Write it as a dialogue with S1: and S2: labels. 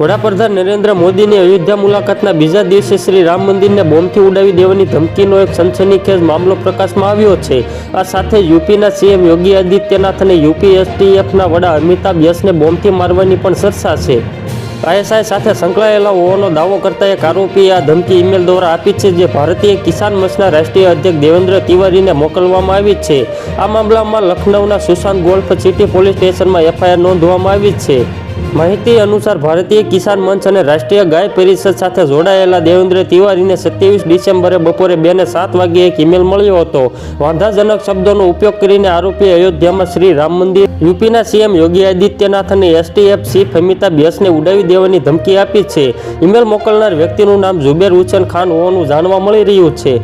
S1: વડાપ્રધાન નરેન્દ્ર મોદીની અયોધ્યા મુલાકાતના બીજા દિવસે શ્રી રામ મંદિરને બોમ્બથી ઉડાવી દેવાની ધમકીનો એક સનસનીખેજ મામલો પ્રકાશમાં આવ્યો છે. આ સાથે યુપીના સીએમ યોગી આદિત્યનાથ અને યુપી એસટીએફના વડા અમિતાભ યશને બોમ્બથી મારવાની પણ ચર્ચા છે. આઈએસઆઈ સાથે સંકળાયેલા હોવાનો દાવો કરતા એક આરોપીએ આ ધમકી ઈમેલ દ્વારા આપી છે જે ભારતીય કિસાન મંચના રાષ્ટ્રીય અધ્યક્ષ દેવેન્દ્ર તિવારીને મોકલવામાં આવી છે. આ મામલામાં લખનૌના સુશાંત ગોલ્ફ સિટી પોલીસ સ્ટેશનમાં એફઆઈઆર નોંધવામાં આવી છે. માહિતી અનુસાર ભારતીય કિસાન મંચ અને રાષ્ટ્રીય ગાય પરિષદ સાથે જોડાયેલા દેવેન્દ્ર તિવારીને સત્યાવીસ ડિસેમ્બરે બપોરે બે ને સાત વાગ્યે એક ઈમેલ મળ્યો હતો. વાંધાજનક શબ્દોનો ઉપયોગ કરીને આરોપીએ અયોધ્યામાં શ્રી રામ મંદિર, યુપીના સીએમ યોગી આદિત્યનાથ અને એસટીએફ ચીફ અમિતાભ યશને ઉડાવી દેવાની ધમકી આપી છે. ઈમેલ મોકલનાર વ્યક્તિનું નામ ઝુબેર હુસેન ખાન હોવાનું જાણવા મળી રહ્યું છે.